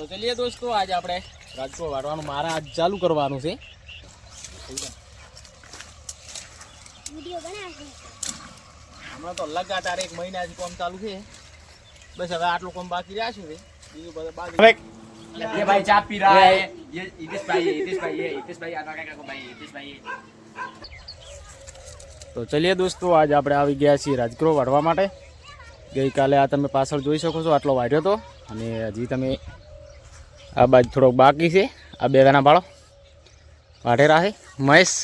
તો ચલીએ દોસ્તો આજે આપણે રાજકોટ વાળવાનું મારે આજ ચાલુ કરવાનું છે વિડીયો બનાવશે હમણાં તો લગાતાર એક મહિનાથી કામ ચાલુ છે બસ હવે આટલું કામ બાકી રહ્યા છે બીજું બધું બાકી ये भाई चाप पी रहा है ये इतिश भाई है इतिश भाई है इतिश भाई आना का को भाई इतिश भाई તો ચલીએ દોસ્તો આજે આપણે આવી ગયા છીએ રાજગૃહ વાઢવા માટે ગઈકાલે આ તમે પાછળ જોઈ શકો છો આટલો વાઢ્યો હતો અને હજી તમે આ બાજુ થોડોક બાકી છે. આ બે ગાના પાડો વાઢેરા છે. મહેશ.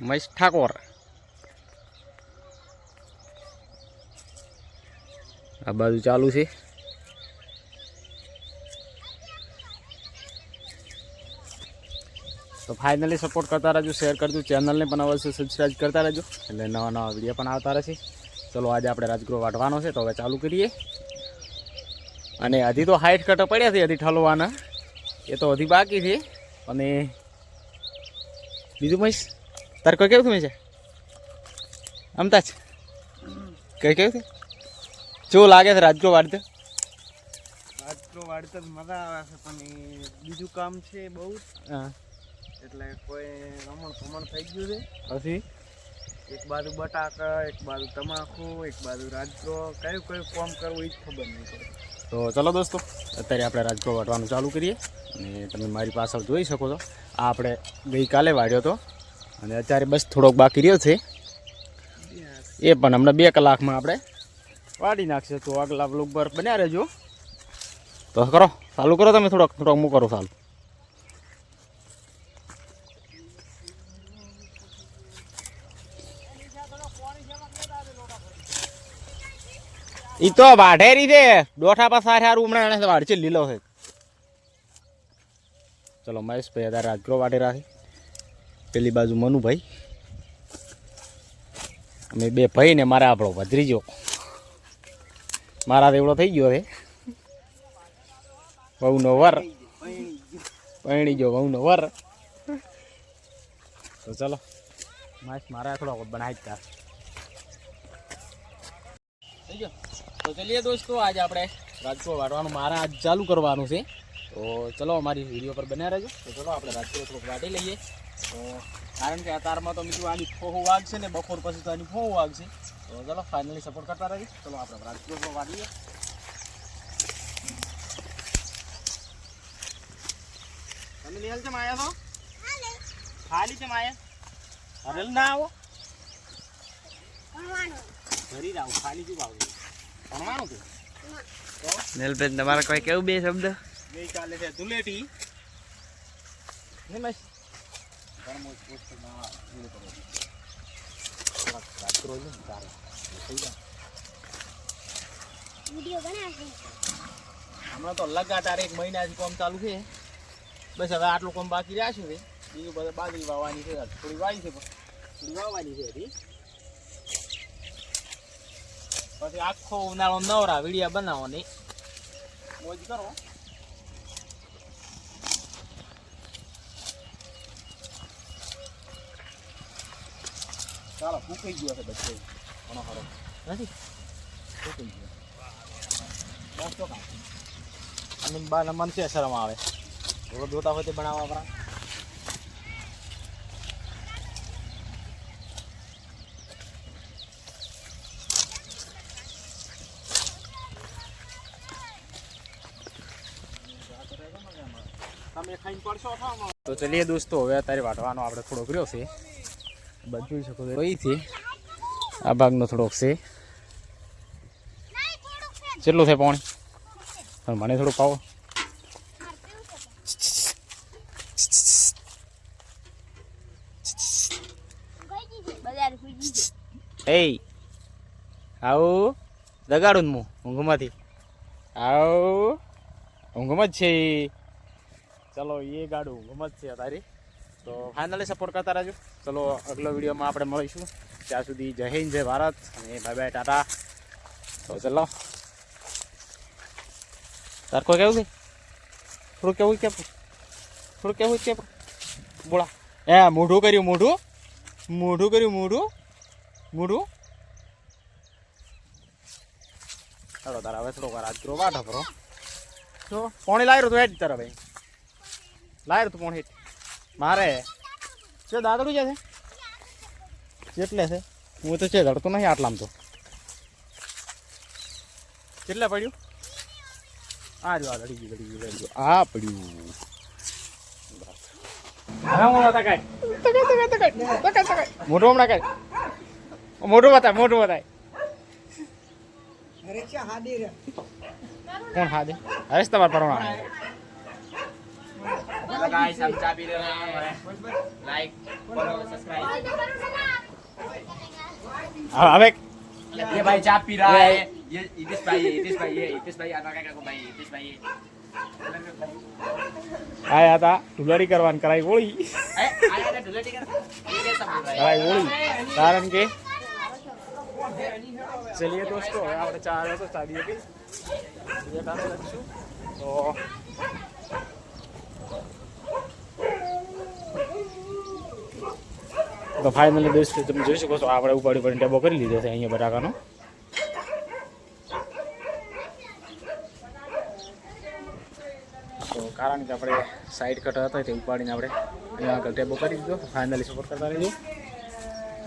મહેશ ઠાકોર. આ બાજુ ચાલુ છે. તો ફાઇનલી સપોર્ટ કરતા રહેજો શેર કરજો ચેનલને પણ અવશ્ય સબસ્ક્રાઈબ કરતા રહેજો. એટલે નવા નવા વીડિયો પણ આવતા રહેશે. ચલો, આજે આપણે રાજગૃહ વાઢવાનો છે, તો હવે ચાલુ કરીએ. અને હજી તો હાઈટ કટ પડ્યા છે હજી ઠલવાના. એ તો હજી બાકી છે. અને બીજું મહેશ તારે કોઈ કેવું થયું છે અમતા જ કઈ કેવું છે? શું લાગે છે રાજકો વાઢતે રાજકો વાડતર મજા આવે છે પણ બીજું કામ છે બહુ હા. એટલે કોઈ રમણ ભમણ થઈ ગયું છે. પછી? એક બાજુ બટાકા એક બાજુ તમાકુ એક બાજુ રાજકો કયું કયું કામ કરવું એ જ ખબર નહીં પડે. તો ચલો દોસ્તો, અત્યારે આપણે રાજકોટ વાટવાનું ચાલુ કરીએ. અને તમે મારી પાછળ જોઈ શકો છો, આ આપણે ગઈકાલે વાળ્યો હતો. અને અત્યારે બસ થોડોક બાકી રહ્યો છે. એ પણ હમણાં બે કલાકમાં આપણે વાળી નાખશે. તો આગલા બ્લોક પર બન્યા રહેજો. તો કરો, ચાલુ કરો તમે થોડોક થોડોક હું કરું ચાલુ ઈ તો વાઢેરી છે દોઠા પાસે સારું હમણાં એને વાઢ છે લીલો છે ચલો મહેશભાઈ અત્યારે રાજગરો વાઢેરા છે. પેલી બાજુ મનુભાઈ અમે બે ભાઈ ને મારા આપણો ભદ્રીજો મારા એવડો થઈ ગયો છે. વહુનો વર. પૈણી ગયો વહુનો વર. તો ચલો. મહેશ મારા આખડો બનાવી જ તો ચલીએ દોસ્તો આજે આપણે રાજકોટ વાળવાનું મારા આજ ચાલુ કરવાનું છે. તો ચલો અમારી વીડિયો પર બન્યા રહેજો. તો ચલો આપણે રાજકોટ થોડુંક વાટી લઈએ. તો કારણ કે અતારમાં તો મિત્રો આની ફોહું વાગશે ને બપોર પછી તો આની ફોહું વાગશે તો ચલો ફાઇનલી સપોર્ટ કરતા રહીએ. ચલો આપણે રાજકોટ વાટીએ. તમે નિહાલ છે? માયા તો ખાલી છે માયા હરેલ ના આવો ઘરી જ ખાલી શું આવું ભણવાનું છે? નેલબેન તમારે કોઈ કેવું બે શબ્દ? ગઈકાલે છે ધુલેટી. ને મેં ગરમો પોસ્ટમાં પૂરું કરો રાત્રો ને તારે થઈ જાય હમણાં તો લગાતાર એક મહિનાથી કામ ચાલુ છે. બસ હવે આટલું કામ બાકી રહ્યા છે બીજું બધું બાજરી વાવવાની છે થોડી વાવી છે પણ. થોડી વાવવાની છે હજી? પછી આખો ઉનાળો નવરા વીડિયા બનાવવાની. મોજ કરો. ચાલો ફૂકાઈ ગયો છે બધે. ઘણો ખરો નથી? ફૂકાઈ ગયો. બસ તો કાંઈ અને બાને મન છે શરમ આવે. જોતા હોય તે બનાવવા આપણા તો ચલીએ દોસ્તો, હવે અત્યારે વાટવાનો આપણે થોડો કર્યો છે. બધું શકો છો. અહીંથી આ ભાગનો થોડોક છે. કેટલું છે પાણી? પણ મને થોડું પાવો. એ આવું. દગાડું મું, ઊંઘમાંથી. આવું. ઊંઘમાં જ છે. ચલો, એ ગાડું ગમત છે તારી. તો ફાઇનલી સપોર્ટ કરતા રહેજો. ચલો અગલો વિડીયોમાં આપણે મળીશું. ત્યાં સુધી જય હિન્દ, જય ભારત અને બાય બાય ટાટા. તો ચલો. કોઈ કેવું છે થોડું કેવું કે થોડું કેવું કે બોલા. એ, મોઢું કર્યું, મોઢું. મોઢું કર્યું, મોઢું. મોઢું. ચાલો, તારા હવે થોડોક વાર આજ કરો વાટ ભરો તો પાણી લાવ્યો તો એડ તારા ભાઈ લાવ્યો તું પોણી હેઠ. મારે. છે દાદડું છે? કેટલે છે? હું તો છે ધડતો નહીં આટલામાં તો. કેટલે પડ્યું? આ જો આ ધડી ગયું ધડી આ પડ્યું. મોટું હમણાં કાઢ મોટું બતાય મોટું બતાય કોણ હાદે હરેશ તમારે પરવાના हेलो गाइस हम चाय पी रहे हैं लाइक फॉलो सब्सक्राइब હવે ये भाई चाय पी रहा है ये इतिश भाई ये इतिश भाई ये इतिश भाई आना का को भाई इतिश भाई આયા હતા ઢુલાડી કરવાની કરાઈ ગોળી ए आया था ढुलटी कर ये कैसा बोल रहा है કરાઈ ગોળી કારણ કે ચલીએ દોસ્તો હવે આપણે ચાર હતો ચાલીએ કે બીજા કામ લખશું તો તો ફાઇનલી દોસ્તો તમે જોઈ શકો છો, આપણે ઉપાડી ઉપાડીને ટેબો કરી લીધો છે અહીંયા બટાકાનો. તો કારણ કે આપણે સાઈડ કટ હતા, તે ઉપાડીને આપણે અહીંયા આગળ ટેબો કરી દીધો. ફાઇનલી સપોર્ટ કરતા રહીજો.